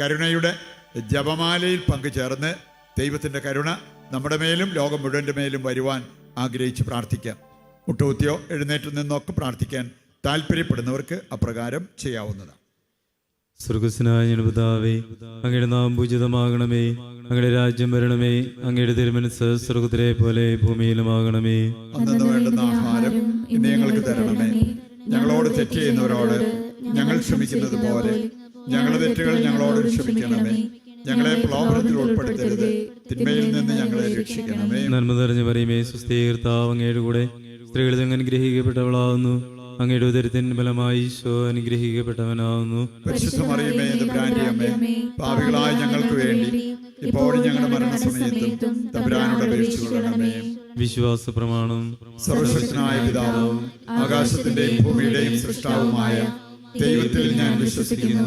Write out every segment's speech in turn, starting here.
കരുണയുടെ ജപമാലയിൽ പങ്കുചേർന്ന് ദൈവത്തിന്റെ കരുണ നമ്മുടെ മേലും ലോകം മുഴുവന്റെ മേലും വരുവാൻ ആഗ്രഹിച്ച് പ്രാർത്ഥിക്കാം. മുട്ടുകുത്തിയോ എഴുന്നേറ്റ് നിന്നൊക്കെ പ്രാർത്ഥിക്കാൻ താല്പര്യപ്പെടുന്നവർക്ക് അപ്രകാരം ചെയ്യാവുന്നതാണ്. സ്വർഗസ്നായ ഞനുപിതാവേ അങ്ങയുടെ നാം പൂജിതമാകണമേ. അങ്ങയുടെ രാജ്യം വരണമേ. അങ്ങയുടെ തിരുമനസ് സ്വർഗത്തിലെ പോലെ ഭൂമിയിലുമാകണമേ. ആകണമേ വേണ്ടുന്ന ആഹാരം ഇന്ന് ഞങ്ങൾക്ക് തരണമേ. ഞങ്ങളോട് തെറ്റ് ചെയ്യുന്നവരോട് ഞങ്ങൾ ശ്രമിക്കുന്നത് പോലെ ഞങ്ങളുടെ തെറ്റുകൾ ഞങ്ങളോട് ക്ഷമിക്കണമേ. ഞങ്ങളെ പ്ലോപനത്തിൽ ഉൾപ്പെടുത്തരുത്. തിന്മയിൽ നിന്ന് ഞങ്ങളെ രക്ഷിക്കണമേ. നന്മ നിറഞ്ഞു പറയുമേ സുസ്ഥീകർത്താവ് അങ്ങയുടെ കൂടെ. സ്ത്രീകളിൽ അങ്ങ് അനുഗ്രഹിക്കപ്പെട്ടവളാവുന്നു. അങ്ങയുടെ ഉദരത്തിൻ ഫലമായി ഈശോ അനുഗ്രഹിക്കപ്പെട്ടവനാവുന്നു. പരിശുദ്ധ മറിയമേ തമ്പുരാന്റെ അമ്മേ പാപികളായ ഞങ്ങൾക്ക് വേണ്ടി ഇപ്പോഴും ഞങ്ങളുടെ മരണസമയത്തും തമ്പുരാനോട് അപേക്ഷിച്ചുകൊള്ളണമേ. വിശ്വാസ പ്രമാണം സർവശക്തനായ പിതാവും ആകാശത്തിന്റെയും ഭൂമിയുടെയും സൃഷ്ടാവുമായ ദൈവത്തിൽ ഞാൻ വിശ്വസിക്കുന്നു.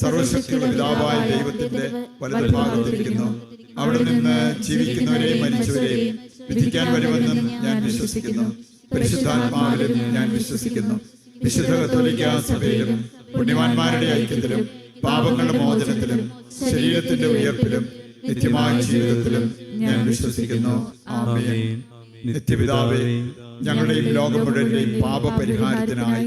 സർവശക്തിയുള്ള പിതാവായ ദൈവത്തിന്റെ വലതുഭാഗത്തിരിക്കുന്നു അവിടെ നിന്ന് ജീവിക്കുന്നവരെയും മരിച്ചവരെയും വിധിക്കാൻ വരുമെന്നും ഞാൻ വിശ്വസിക്കുന്നു. പരിശുദ്ധാത്മാവിലും ഞാൻ വിശ്വസിക്കുന്നു. വിശുദ്ധ കത്തോലിക്ക സഭയിലും പുണ്യവാന്മാരുടെ ഐക്യത്തിലും പാപങ്ങളുടെ മോചനത്തിലും ശരീരത്തിന്റെ ഉയർപ്പിലും നിത്യമായ ജീവിതത്തിലും ഞാൻ വിശ്വസിക്കുന്നു. ആമേൻ. ആമേൻ. നിത്യപിതാവേ ഞങ്ങളുടെയും ലോകം മുഴുവന്റെയും പാപപരിഹാരത്തിനായി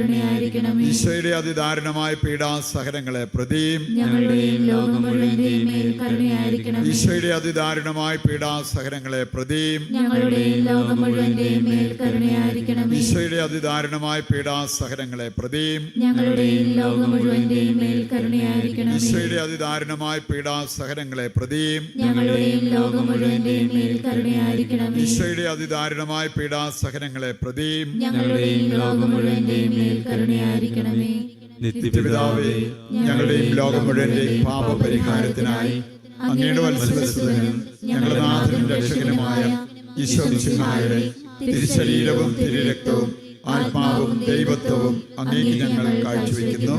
കരുണയായിരിക്കണമേ. ഈശോയുടെ അതിദാരുണമായ പീഡാസഹനങ്ങളെ പ്രതിയും ഞങ്ങളുടെയും ലോകം മുഴുവന്റെയും മേൽ കരുണയായിരിക്കണമേ. ഈശോയുടെ അതിദാരുണമായ പീഡാസഹനങ്ങളെ പ്രതിയും ഞങ്ങളുടെയും ലോകം മുഴുവന്റെയും മേൽ കരുണയായിരിക്കണമേ. ഈശോയുടെ അതിദാരുണമായ പീഡാസഹനങ്ങളെ പ്രതിയും ഞങ്ങളുടെയും ലോകം മുഴുവന്റെയും മേൽ കരുണയായിരിക്കണമേ. ഈശോയുടെ അതിദാരുണമായ പീഡാസഹനങ്ങളെ പ്രതിയും ഞങ്ങളുടെയും ലോകം മുഴുവന്റെയും മേൽ കരുണയായിരിക്കണമേ. ഈശോയുടെ അതിദാരുണമായ പീഡാസഹനങ്ങളെ പ്രതിയും ഞങ്ങളുടെയും ലോകം മുഴുവന്റെയും മേൽ കരുണയായിരിക്കണമേ നിത്യപിതാവേ ഞങ്ങളുടെയും ലോകം മുഴുവന്റെയും പാപപരിഹാരത്തിനായി അങ്ങയുടെ വത്സരത്തിനും ഞങ്ങളുടെ നാഥനും രക്ഷകനുമായ ഈശ്വരനായുടെ തിരുശരീരവും തിരുരക്തവും ആത്മാവും ദൈവത്വവും അങ്ങേക്ക് ഞങ്ങൾ കാഴ്ചവെക്കുന്നു.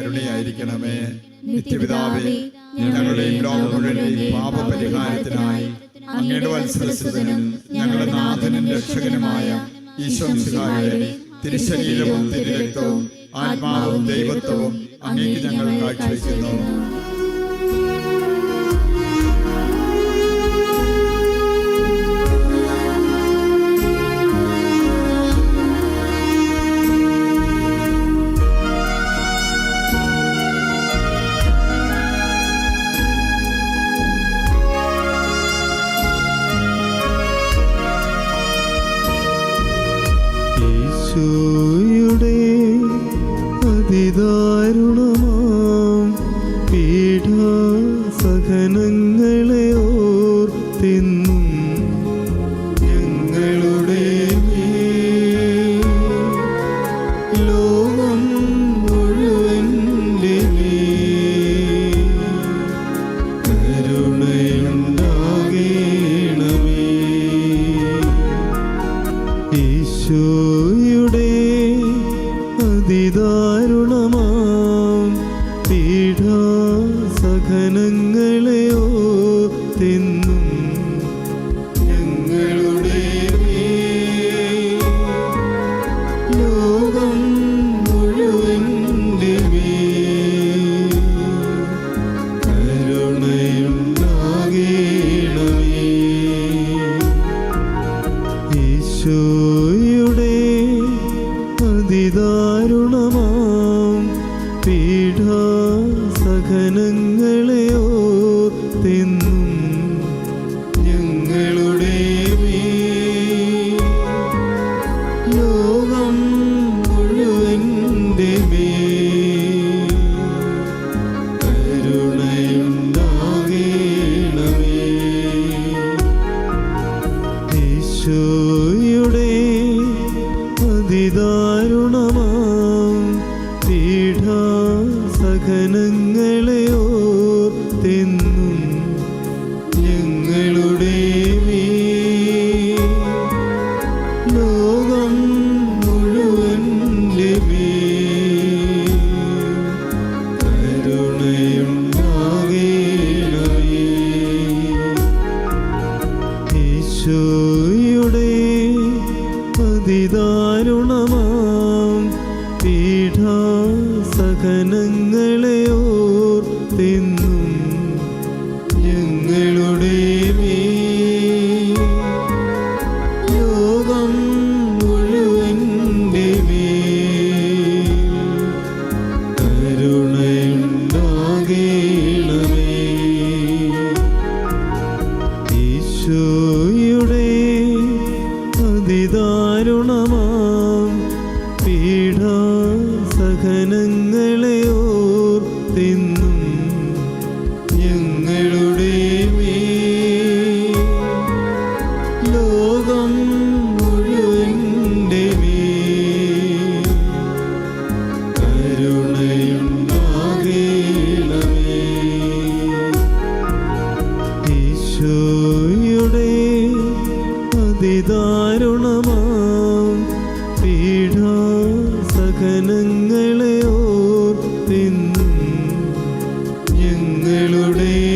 കരുണയായിരിക്കണമേ. നിത്യപിതാവേ ഞങ്ങളുടെയും ലോകം മുഴുവന്റെയും പാപപരിഹാരത്തിനായി അങ്ങയുടെ വത്സരസുതനും ഞങ്ങളുടെ നാഥനും രക്ഷകനുമായ ഈശ്വംശിഹായുടെ തിരുശരീരവും തിരുരക്തവും ആത്മാവും ദൈവത്വവും അങ്ങേക്ക് ഞങ്ങൾ കാഴ്ചവെക്കുന്നു. ഞങ്ങളുടെ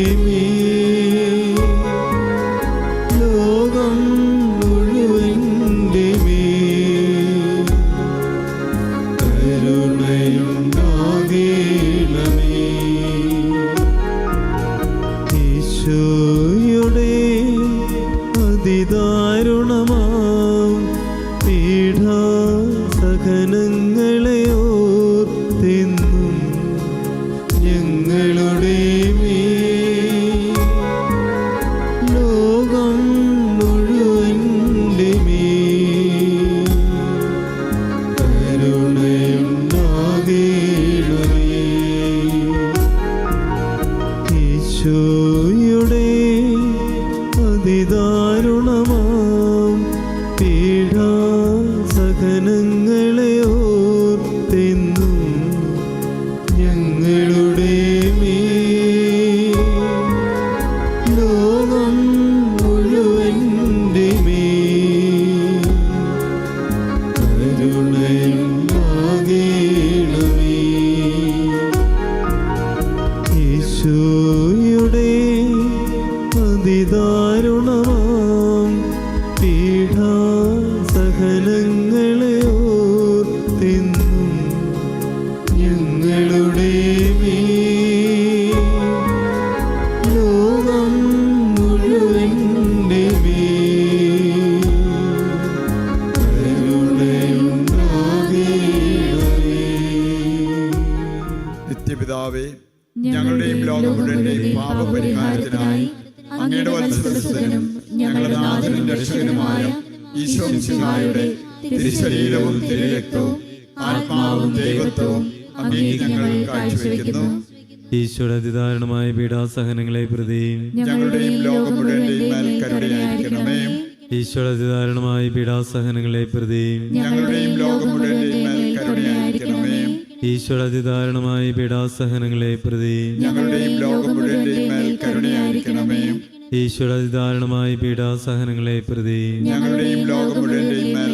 ഞങ്ങളുടെ ലോകം മുഴുവന്റെ നിത്യപിതാവേ ഞങ്ങളുടെയും ലോകം പാപപരിഹാരത്തിനായി അങ്ങയുടെ വത്സരസ്ഥനും ഞങ്ങളുടെ നാഥനും രക്ഷകനുമായ ഈശോ മിശിഹായുടെ തിരുശരീരവും തിരുരക്തവും ആത്മാവും ദൈവത്വവും ഞങ്ങൾ കാഴ്ചവെക്കുന്നു. ഈശോയുടെ അതിദാരുണമായ പീഡാസഹനങ്ങളെ പ്രതി ഞങ്ങളുടെയും ലോകം മുഴുവന്റെയും മേൽ കരുണയായിരിക്കണമേ ഈശോയുടെ അതിദാരുണമായ പീഡാസഹനങ്ങളെ പ്രതി ഞങ്ങളുടെയും ലോകം മുഴുവന്റെയും മേൽ കരുണയായിരിക്കണമേ ഈശോയുടെ അതിദാരുണമായ പീഡാസഹനങ്ങളെ പ്രതി ഞങ്ങളുടെയും ലോകം മുഴുവന്റെയും മേൽ കരുണയായിരിക്കണമേ ഈശോയുടെ അതിദാരുണമായ പീഡാസഹനങ്ങളെ പ്രതി ഞങ്ങളുടെയും ലോകം മുഴുവന്റെയും മേൽ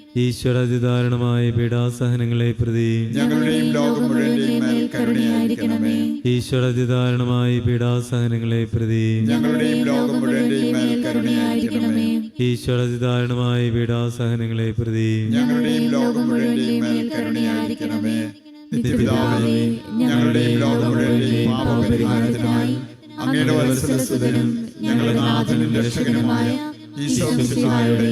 ഈശ്വരാതിദാരുണമായ പീഡാസഹനങ്ങളെ പ്രതി ഞങ്ങളുടെയും ലോകം കരുണയായിരിക്കണമേ. ഈശ്വരാതിദാരുണമായ പീഡാസഹനങ്ങളെ പ്രതി ഞങ്ങളുടെയും ലോകം കരുണയായിരിക്കണമേ. ഈശ്വരാതിദാരുണമായ പീഡാസഹനങ്ങളെ പ്രതി ഞങ്ങളുടെയും ലോകം കരുണയായിരിക്കണമേ. നിത്യപിതാവേ ഞങ്ങളുടെയും ലോകം പാപപരിഹാരത്തിനായി അങ്ങയുടെ ഞങ്ങളുടെ നാഥനും രക്ഷകനുമായ ഈശോ മിശിഹായുടെ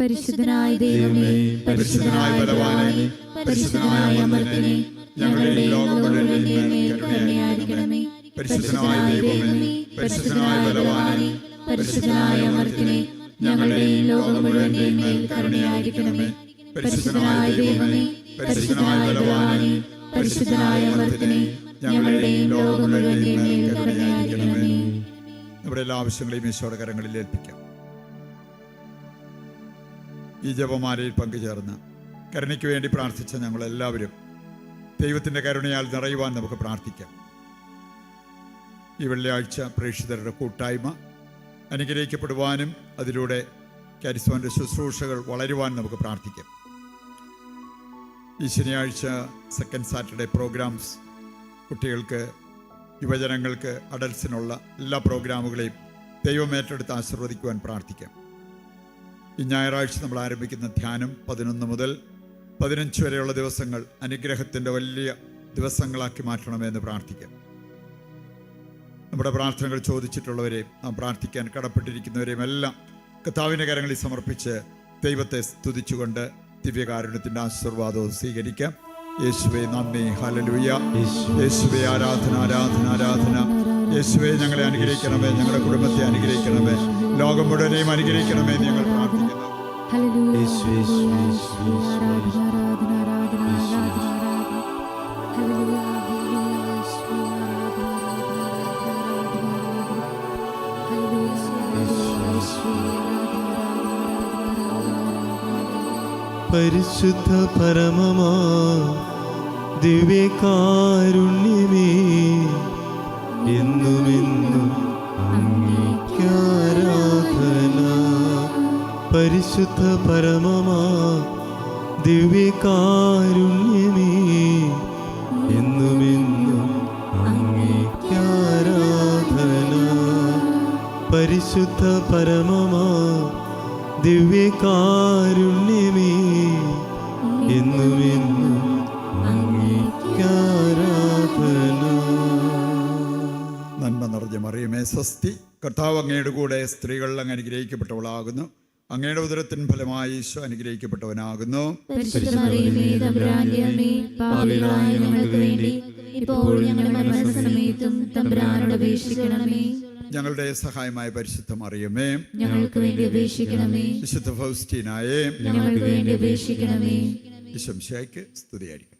പരിശുദ്ധനായ ദൈവമേ പരിശുദ്ധനായ ബലവാനെ പരിശുദ്ധനായ അമൃതനെ ഞങ്ങളുടെ ലോകം കരുണയായിരിക്കണമേ. പരിശുദ്ധനായ ദൈവമേ പരിശുദ്ധനായ ബലവാനെ പരിശുദ്ധനായ അമൃതനെ ഞങ്ങളുടെ ലോകം മുഴുവന്റെയും മേൽ കരുണയായിരിക്കണമേ. പരിശുദ്ധനായ ദൈവമേ പരിശുദ്ധനായ ബലവാനെ പരിശുദ്ധനായ അമൃതനെ ഞങ്ങളുടെ ലോകം മുഴുവന്റെയും മേൽ കരുണയായിരിക്കണമേ. നമ്മുടെ എല്ലാ ആവശ്യങ്ങളെയും ഈശോയുടെ കരങ്ങളിൽ ഏൽപ്പിക്കാം. ഈ ജപമാലയിൽ പങ്കുചേർന്ന് കരുണയ്ക്ക് വേണ്ടി പ്രാർത്ഥിച്ച ഞങ്ങളെല്ലാവരും ദൈവത്തിന്റെ കരുണയാൽ നിറയുവാൻ നമുക്ക് പ്രാർത്ഥിക്കാം. ഈ വെള്ളിയാഴ്ച പ്രേക്ഷിതരുടെ കൂട്ടായ്മ അനുഗ്രഹിക്കപ്പെടുവാനും അതിലൂടെ കരിസ്വാന്റെ ശുശ്രൂഷകൾ വളരുവാൻ നമുക്ക് പ്രാർത്ഥിക്കാം. ഈ ശനിയാഴ്ച സെക്കൻഡ് സാറ്റർഡേ പ്രോഗ്രാംസ് കുട്ടികൾക്ക് യുവജനങ്ങൾക്ക് അഡൽസിനുള്ള എല്ലാ പ്രോഗ്രാമുകളെയും ദൈവമേറ്റെടുത്ത് ആശീർവദിക്കുവാൻ പ്രാർത്ഥിക്കാം. ഈ ഞായറാഴ്ച നമ്മൾ ആരംഭിക്കുന്ന ധ്യാനം പതിനൊന്ന് മുതൽ പതിനഞ്ച് വരെയുള്ള ദിവസങ്ങൾ അനുഗ്രഹത്തിന്റെ വലിയ ദിവസങ്ങളാക്കി മാറ്റണമെന്ന് പ്രാർത്ഥിക്കാം. നമ്മുടെ പ്രാർത്ഥനകൾ ചോദിച്ചിട്ടുള്ളവരെയും നാം പ്രാർത്ഥിക്കാൻ കടപ്പെട്ടിരിക്കുന്നവരെയും എല്ലാം കർത്താവിന്റെ കരങ്ങളിൽ സമർപ്പിച്ച് ദൈവത്തെ സ്തുതിച്ചുകൊണ്ട് ദിവ്യകാരുണ്യത്തിന്റെ ആശീർവാദവും സ്വീകരിക്കാം. യേശുവേ നന്ദി. ഹലലുയ യേശുവേ ആരാധന ആരാധന ആരാധന. യേശുവെ ഞങ്ങളെ അനുഗ്രഹിക്കണമേ ഞങ്ങളുടെ കുടുംബത്തെ അനുഗ്രഹിക്കണമേ ലോകം മുഴുവനെയും അനുഗ്രഹിക്കണമേ എന്ന് ഞങ്ങൾ പ്രാർത്ഥിക്കുന്നു. ഹല്ലേലൂയ, യേശുവേ, ഹല്ലേലൂയ, പരിശുദ്ധ പരമമാ ദിവ്യകാരുണ്യമേ എന്നുമെന്നും അങ്ങേക്കാരാധന പരിശുദ്ധ പരമമാ ദിവ്യകാരുണ്യമേ എന്നുമെന്നും അങ്ങേക്കാരാധന നന്മ നിറഞ്ഞ മറിയമേ സ്വസ്തി കർത്താവ് അങ്ങയുടെ കൂടെ സ്ത്രീകളിൽ അങ്ങ് അനുഗ്രഹിക്കപ്പെട്ടവളാകുന്നു. അങ്ങയുടെ ഉദരത്തിൻ ഫലമായി ഈശോ അനുഗ്രഹിക്കപ്പെട്ടവനാകുന്നു. ഞങ്ങളുടെ സഹായമായ പരിശുദ്ധം മറിയമേ ഞങ്ങൾക്ക് വേണ്ടി അപേക്ഷിക്കണമേ. വിശുദ്ധ ഫൗസ്റ്റീനായേ ഞങ്ങൾക്ക് വേണ്ടി അപേക്ഷിക്കണമേ. വിശംശയ്ക്ക് സ്തുതിയായിരിക്കും